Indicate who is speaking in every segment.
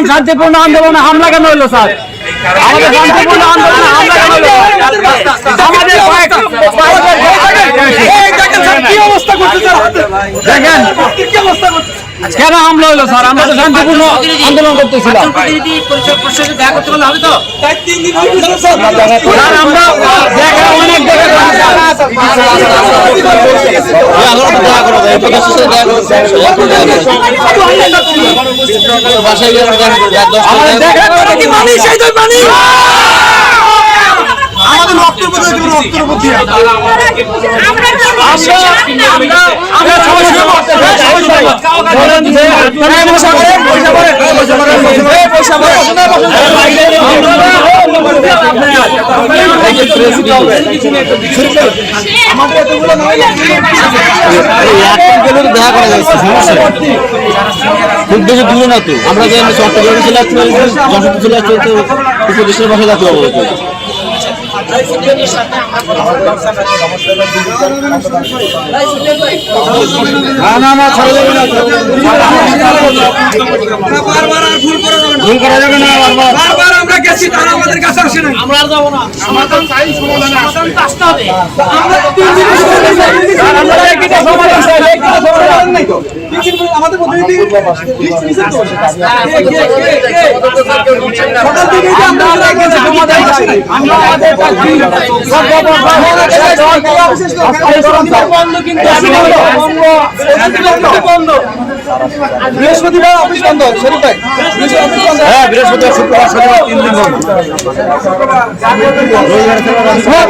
Speaker 1: বললাম শান্তিপূর্ণ আন্দোলনে হামলা কেন হইল স্যার আমাদের শান্তিপূর্ণ আন্দোলনে হামলা কেন আমাদের
Speaker 2: হাতে?
Speaker 1: দেখেন কেন হামলা হইল স্যার আমরা তো শান্তিপূর্ণ আন্দোলন করতেছিলাম
Speaker 3: প্রতিনিধি পরিষদ পরিষদে দেখা করতে বললে হবে তো
Speaker 2: তাই তিন দিন হয়ে গেছে স্যার
Speaker 1: স্যার আমরা দেখা অনেক জায়গায় আমাদের
Speaker 2: আমরা কি মানি সেই তো মানি আমাদের রক্তের উপর রক্তের
Speaker 1: আমরা
Speaker 4: দেখা করা যাচ্ছে সমস্যা খুব বেশি দূরে না তো আমরা যে চট্টগ্রামে চলে পারি যশোর চলে আসতে তো উপদেশের যাতে
Speaker 1: না। না ছাড়া যাবে না।
Speaker 2: ভুল করা যাবে না
Speaker 1: বারবার।
Speaker 2: গেছি তারা আমাদের কাছে আসে নাই
Speaker 1: আমরা আর যাব না সমাধান চাই সমাধান আসতে হবে
Speaker 2: আমরা তিন দিন
Speaker 1: আমরা লিখিত সমাধান চাই, লিখিত সমাধান।
Speaker 2: নাই তো তিন দিন আমাদের প্রতিনিধি লিস্ট তো সকাল থেকে যে আমরা সমাধান আসে
Speaker 1: আমরা আমাদের সব বন্ধ কিন্তু বন্ধ
Speaker 2: বৃহস্পতিবার অফিস বন্ধ শরীফ ভাই বৃহস্পতিবার অফিস বন্ধ
Speaker 4: হ্যাঁ বৃহস্পতিবার শুক্রবার শনিবার তিন দিন বন্ধ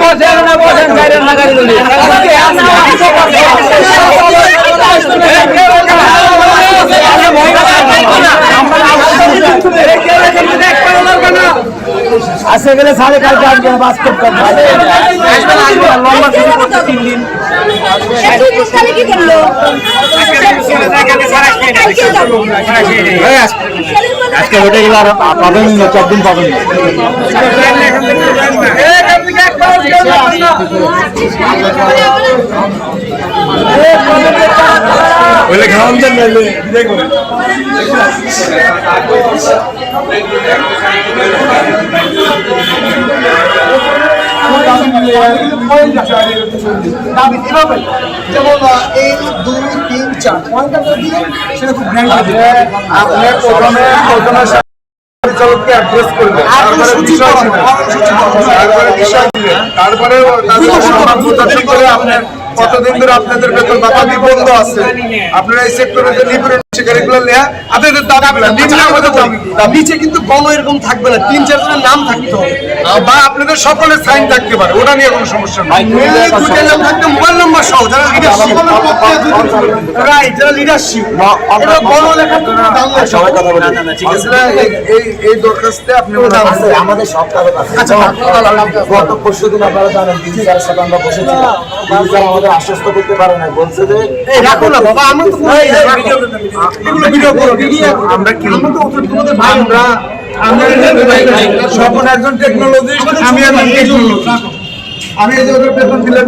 Speaker 1: বসেন না বসেন বাইরে না গাড়ি দিলে আসে গেলে সাড়ে কালকে আসবে বাস্তব কথা লম্বা ছুটি করতে তিন দিন
Speaker 5: তাহলে কি করল কালকে যাব
Speaker 4: আজকে হোটেল গেলে আর পাবেন না চার দিন পাবেন
Speaker 1: কতদিন ধরে আপনাদের বেতন আছে আপনারা এই সেক্টরে যে নেয়া আপনাদের দাবি
Speaker 2: নিচে কিন্তু গণ এরকম থাকবে না তিন চার জনের নাম থাকতে হবে
Speaker 1: বা আপনাদের সকলের সাইন থাকতে পারে ওটা নিয়ে কোনো সমস্যা নেই।
Speaker 2: মোবাইল নাম্বার সহ যারা লিডারশিপ রাইট যারা লিডারশিপ এটা গণ লেখা
Speaker 4: সবাই কথা বলে
Speaker 1: এই- এই এই দরখাস্তে আপনি
Speaker 4: আমাদের সব কাগজ আছে গত পরশু দিন আপনারা জানেন দিদি স্যারের সাথে আমরা বসেছিলাম। দিদি স্যার আমাদের আশ্বস্ত করতে পারে না বলছে যে
Speaker 2: রাখো না বাবা আমরা তো এগুলো ভিডিও
Speaker 1: আমরা কি
Speaker 2: আমরা তো অত- তোমাদের ভাই
Speaker 1: আমরা আমরা স্বপন একজন টেকনোলজিস্ট আমি একজন টেকনোলজিস্ট আমি এই যে ওদের বেতন দিলে